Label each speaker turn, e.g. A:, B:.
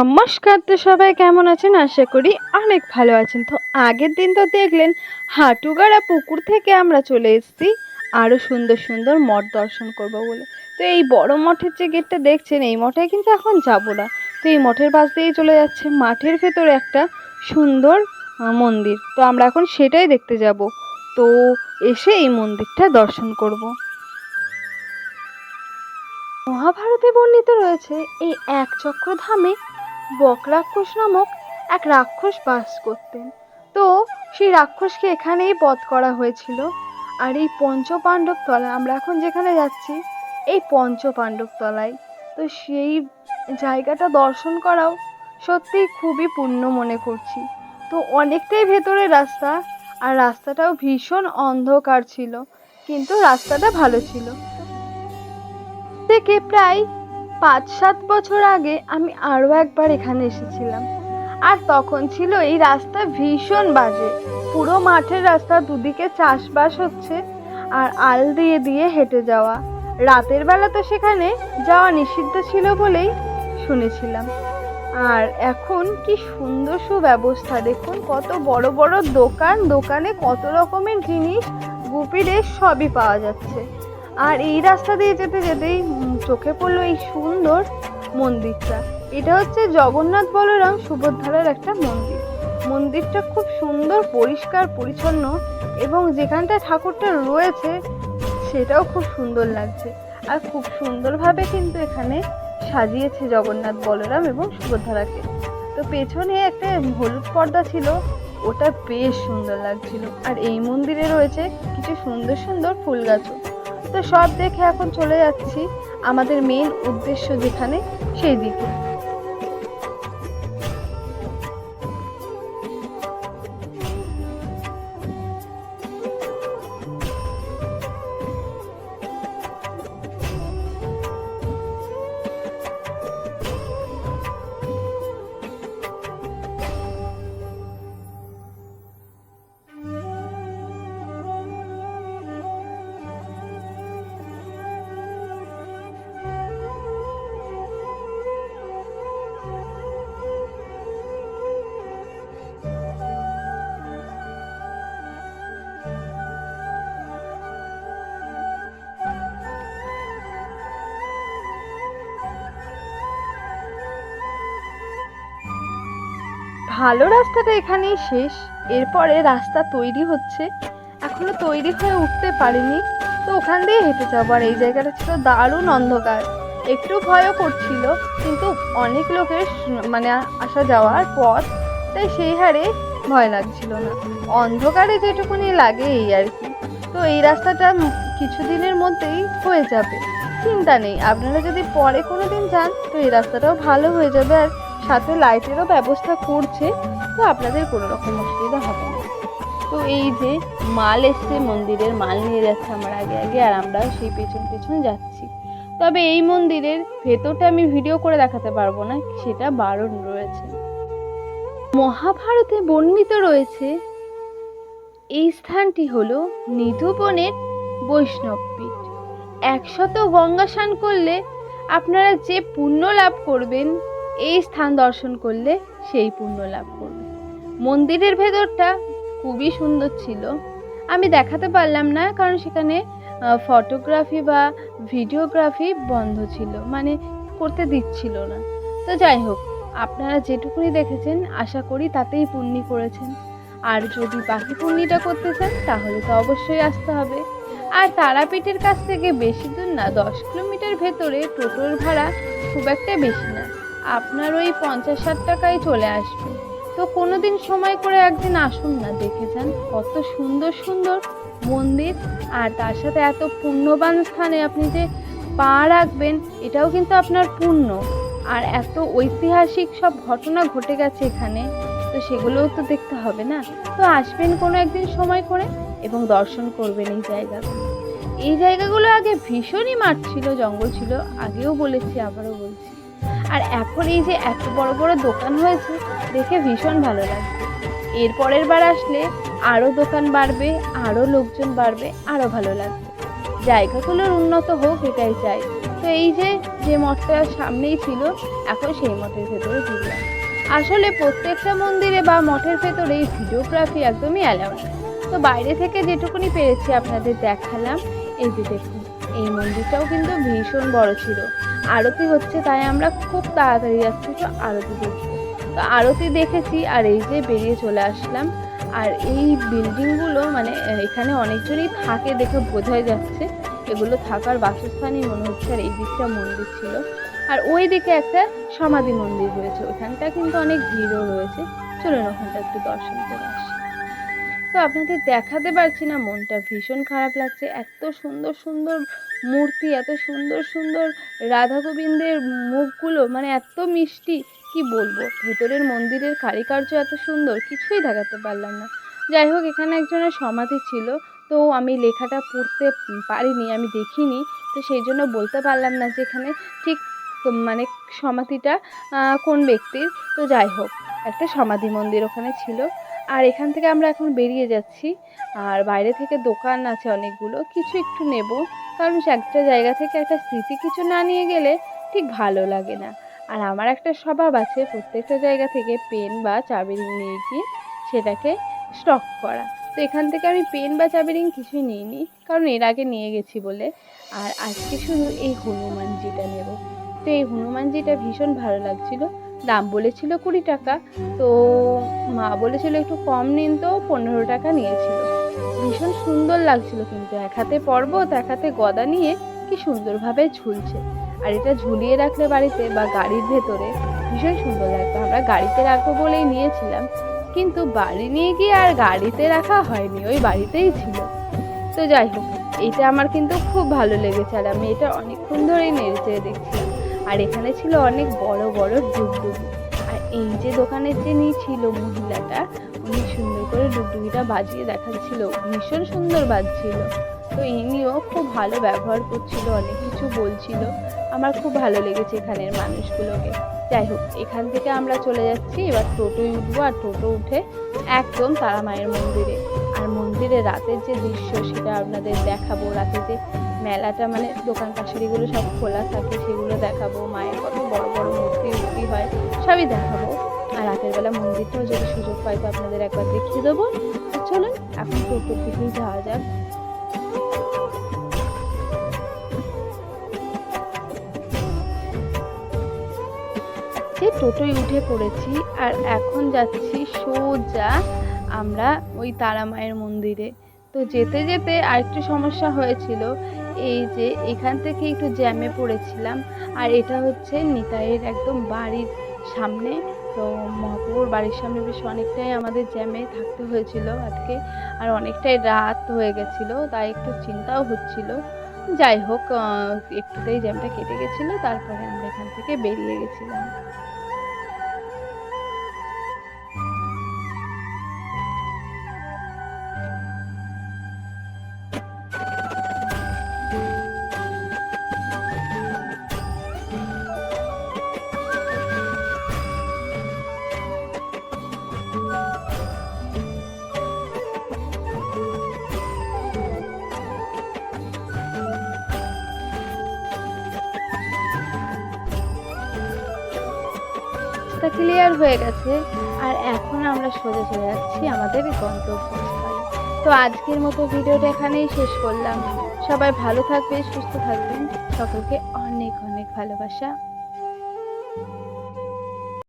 A: নমস্কার তো সবাই, কেমন আছেন? আশা করি অনেক ভালো আছেন। তো আগের দিন তো দেখলেন, হাঁটুগাড়া পুকুর থেকে আমরা চলে এসেছি আরও সুন্দর সুন্দর মঠ দর্শন করব বলে। তো এই বড় মঠের যে গেটটা দেখছেন, এই মঠে কিন্তু এখন যাব না। তো এই মঠের পাশ দিয়েই চলে যাচ্ছে মাঠের ভেতরে একটা সুন্দর মন্দির। তো আমরা এখন সেটাই দেখতে যাব। তো এসে এই মন্দিরটা দর্শন করব। মহাভারতে বর্ণিত রয়েছে, এই একচক্র ধামে বকরাক্ষস নামক এক রাক্ষস বাস করতেন। তো সেই রাক্ষসকে এখানেই বধ করা হয়েছিল। আর এই পঞ্চপাণ্ডব তলা আমরা এখন যেখানে যাচ্ছি, এই পঞ্চপাণ্ডব তলায় তো সেই জায়গাটা দর্শন করাও সত্যিই খুবই পুণ্য মনে করছি। তো অনেকটাই ভেতরে রাস্তা, আর রাস্তাটাও ভীষণ অন্ধকার ছিল, কিন্তু রাস্তাটা ভালো ছিল। থেকে প্রায় পাঁচ সাত বছর আগে আমি আরও একবার এখানে এসেছিলাম। আর তখন ছিল এই রাস্তা ভীষণ বাজে। পুরো মাঠের রাস্তা দুদিকে চাষবাস হচ্ছে আর আল দিয়ে দিয়ে হেঁটে যাওয়া। রাতের বেলা তো সেখানে যাওয়া নিষিদ্ধ ছিল বলেই শুনেছিলাম। আর এখন কি সুন্দর সুব্যবস্থা, দেখুন কত বড় বড় দোকান, দোকানে কত রকমের জিনিস গুপিরের সবই পাওয়া যাচ্ছে। আর এই রাস্তা দিয়ে যেতে যেতেই চোখে পড়ল এই সুন্দর মন্দিরটা। এটা হচ্ছে জগন্নাথ বলরাম সুভদ্রার একটা মন্দির। মন্দিরটা খুব সুন্দর, পরিষ্কার, পরিচ্ছন্ন এবং যেখানটা ঠাকুরটা রয়েছে সেটাও খুব সুন্দর লাগছে। আর খুব সুন্দরভাবে কিন্তু এখানে সাজিয়েছে জগন্নাথ বলরাম এবং সুভদ্রাকে। তো পেছনে একটা হলুদ পর্দা ছিল, ওটা বেশ সুন্দর লাগছিল। আর এই মন্দিরে রয়েছে কিছু সুন্দর সুন্দর ফুল গাছও তো সব দেখে এখন চলে যাচ্ছি। আমাদের মেন উদ্দেশ্য যেখানে সেই দিকে। ভালো রাস্তাটা এখানেই শেষ। এরপরে রাস্তা তৈরি হচ্ছে। এখনও তৈরি হয়ে উঠতে পারিনি। তো ওখান দিয়ে হেঁটে যাব। আর এই জায়গাটা ছিল দারুণ অন্ধকার। একটু ভয়ও করছিল, কিন্তু অনেক লোকের মানে আসা যাওয়ার পথ, তাই সেই হারে ভয় লাগছিল না। অন্ধকারে যেটুকুনি লাগে এই আর কি। তো এই রাস্তাটা কিছুদিনের মধ্যেই হয়ে যাবে। চিন্তা নেই। আপনারা যদি পরে কোনো দিন যান, তো এই রাস্তাটাও ভালো হয়ে যাবে। আর সাথে লাইটেরও ব্যবস্থা করছে, তো আপনাদের কোনো রকম অসুবিধা হবে না। তো এই যে মাল এসছে, মন্দিরের মাল নিয়ে যাচ্ছে আমার আগে আগে, আর আমরা সেই পেছন পেছন যাচ্ছি। তবে এই মন্দিরের ভেতরটা আমি ভিডিও করে দেখাতে পারব না, সেটা বারণ রয়েছে। মহাভারতে বর্ণিত রয়েছে, এই স্থানটি হলো নিধুবনের বৈষ্ণবপীঠ একশত গঙ্গা স্নান করলে আপনারা যে পুণ্য লাভ করবেন এই স্থান দর্শন করলে সেই পুণ্য লাভ করবেন মন্দিরের ভেতরটা খুবই সুন্দর ছিল। আমি দেখাতে পারলাম না, কারণ সেখানে ফটোগ্রাফি বা ভিডিওগ্রাফি বন্ধ ছিল। মানে করতে দিচ্ছিল না। তো যাই হোক, আপনারা যেটুকুনি দেখেছেন, আশা করি তাতেই পুণ্যি করেছেন। আর যদি বাকি পুণ্যিটা করতে চান, তাহলে তো অবশ্যই আসতে হবে। আর তারাপীঠের কাছ থেকে বেশি দূর না, দশ কিলোমিটার ভেতরে টোটোর ভাড়া খুব একটা বেশি না। আপনার ওই পঞ্চাশ ষাট টাকায় চলে আসবে। তো কোনো দিন সময় করে একদিন আসুন না, দেখে যান কত সুন্দর সুন্দর মন্দির। আর তার সাথে এত পুণ্যবান স্থানে আপনি যে পা রাখবেন, এটাও কিন্তু আপনার পুণ্য। আর এত ঐতিহাসিক সব ঘটনা ঘটে গেছে এখানে, তো সেগুলোও তো দেখতে হবে না? তো আসবেন কোনো একদিন সময় করে এবং দর্শন করবেন এই জায়গাগুলো। এই জায়গাগুলো আগে ভীষণই মাঠ ছিল, জঙ্গল ছিল, আগেও বলেছি, আবারও বলছি। আর এখন এই যে এত বড় বড় দোকান হয়েছে, দেখে ভীষণ ভালো লাগছে। এর পরের বার আসলে আরও দোকান বাড়বে আরও লোকজন বাড়বে আরও ভালো লাগবে। জায়গাগুলোর উন্নত হোক, এটাই চাই। তো এই যে যে মঠটা সামনেই ছিল, এখন সেই মঠের ভেতরে ঢুকলাম। আসলে প্রত্যেকটা মন্দিরে বা মঠের ভেতরে এই ভিডিওগ্রাফি একদমই অ্যালাউড তো বাইরে থেকে যেটুকুনি পেরেছি আপনাদের দেখালাম, এই যে দেখুন। এই মন্দিরটাও কিন্তু ভীষণ বড় ছিল। আরতি হচ্ছে, তাই আমরা খুব তাড়াতাড়ি যাচ্ছি তো আরতি দেখতে। তো আরতি দেখেছি আর এই যে বেরিয়ে চলে আসলাম। আর এই বিল্ডিংগুলো মানে এখানে অনেকজনই থাকে দেখে বোঝাই যাচ্ছে। এগুলো থাকার বাসস্থানই মনে হচ্ছে আর এই দিকটা মন্দির ছিল। আর ওই দিকে একটা সমাধি মন্দির রয়েছে, ওখানটা কিন্তু অনেক ভিড়ও রয়েছে। চলুন ওখানটা একটু দর্শন করে আসি। তো আপনাদের দেখাতে পারছি না, মনটা ভীষণ খারাপ লাগছে। এত সুন্দর সুন্দর মূর্তি, এত সুন্দর সুন্দর রাধা গোবিন্দের মুখগুলো মানে এত মিষ্টি, কি বলব? ভেতরের মন্দিরের কারিকার্য এত সুন্দর, কিছুই দেখাতে পারলাম না। যাই হোক, এখানে একজনের সমাধি ছিল, তো আমি লেখাটা পড়তে পারিনি, আমি দেখিনি, তো সেই জন্য বলতে পারলাম না যে এখানে ঠিক মানে সমাধিটা কোন ব্যক্তির। তো যাই হোক, একটা সমাধি মন্দির ওখানে ছিল। আর এখান থেকে আমরা এখন বেরিয়ে যাচ্ছি। আর বাইরে থেকে দোকান আছে অনেকগুলো, কিছু একটু নেব। কারণ একটা জায়গা থেকে একটা স্মৃতি কিছু না নিয়ে গেলে ঠিক ভালো লাগে না। আর আমার একটা স্বভাব আছে, প্রত্যেকটা জায়গা থেকে পেন বা চাবি ring নিয়ে গিয়ে সেটাকে স্টক করা। তো এখান থেকে আমি পেন বা চাবি ring কিছুই নিইনি, কারণ এর আগে নিয়ে গেছি বলে। আর আজকে শুধু এই হনুমানজিটা নেব। তো এই হনুমানজিটা ভীষণ ভালো লাগছিল। দাম বলেছিল কুড়ি টাকা। তো মা বলেছিল একটু কম নিন তো, পনেরো টাকা নিয়েছিল। ভীষণ সুন্দর লাগছিল কিন্তু। এক হাতে পর্বত, এক হাতে গদা নিয়ে কি সুন্দরভাবে ঝুলছে। আর এটা ঝুলিয়ে রাখলে বাড়িতে বা গাড়ির ভেতরে ভীষণ সুন্দর লাগতো। আমরা গাড়িতে রাখব বলেই নিয়েছিলাম, কিন্তু বাড়ি নিয়ে গিয়ে আর গাড়িতে রাখা হয়নি, ওই বাড়িতেই ছিল। তো যাই হোক, এটা আমার কিন্তু খুব ভালো লেগেছে আর আমি এটা অনেকক্ষণ ধরেই নেড়ে চেড়ে দেখছিলাম আর এখানে ছিল অনেক বড় বড় ডুগডুগি। আর এই যে দোকানের যিনি ছিল মহিলাটা, উনি সুন্দর করে ডুগডুগিটা বাজিয়ে দেখাচ্ছিল। ভীষণ সুন্দর বাজছিল। তো ইনিও খুব ভালো ব্যবহার করছিল, অনেক কিছু বলছিল। আমার খুব ভালো লেগেছে এখানের মানুষগুলোকে। যাই হোক, এখান থেকে আমরা চলে যাচ্ছি। এবার টোটোয় উঠবো আর টোটো উঠে একদম তারা মায়ের মন্দিরে। আর মন্দিরে রাতের যে দৃশ্য, সেটা আপনাদের দেখাবো। রাতে যে মেলাটা মানে দোকান কাছারিগুলো সব খোলা থাকে, সেগুলো দেখাবো, মায়ের কত বড় বড় মূর্তি উর্তি হয়, সবই দেখাবো। আর রাতের বেলা মন্দিরটাও যদি সুযোগ পাই তো আপনাদের একবার দেখিয়ে দেবো। চলুন, এখন টোটোর দিকেই যাওয়া যাক। যে টোটোয় উঠে পড়েছি, আর এখন যাচ্ছি সোজা আমরা ওই তারা মায়ের মন্দিরে। তো যেতে যেতে আরেকটু সমস্যা হয়েছিল এই যে এখান থেকে একটু জ্যামে পড়েছিলাম, আর এটা হচ্ছে নিতাইয়ের একদম বাড়ির সামনে। তো মহাপুর বাড়ির সামনে বেশ অনেকটাই আমাদের জ্যামে থাকতে হয়েছিল আজকে, আর অনেকটাই রাত হয়ে গেছিল, তাই একটু চিন্তাও হচ্ছিল। যাই হোক একটুতেই জ্যামটা কেটে গেছিল, তারপরে আমরা এখান থেকে বেরিয়ে গেছিলাম। রাস্তা ক্লিয়ার হয়ে গেছে। আর এখন আমরা সোজা চলে যাচ্ছি আমাদের গন্তব্যস্থলে। তো আজকের মতো ভিডিওটা এখানেই শেষ করলাম। সবাই ভালো থাকবে সুস্থ থাকবেন। সকলকে অনেক অনেক ভালোবাসা।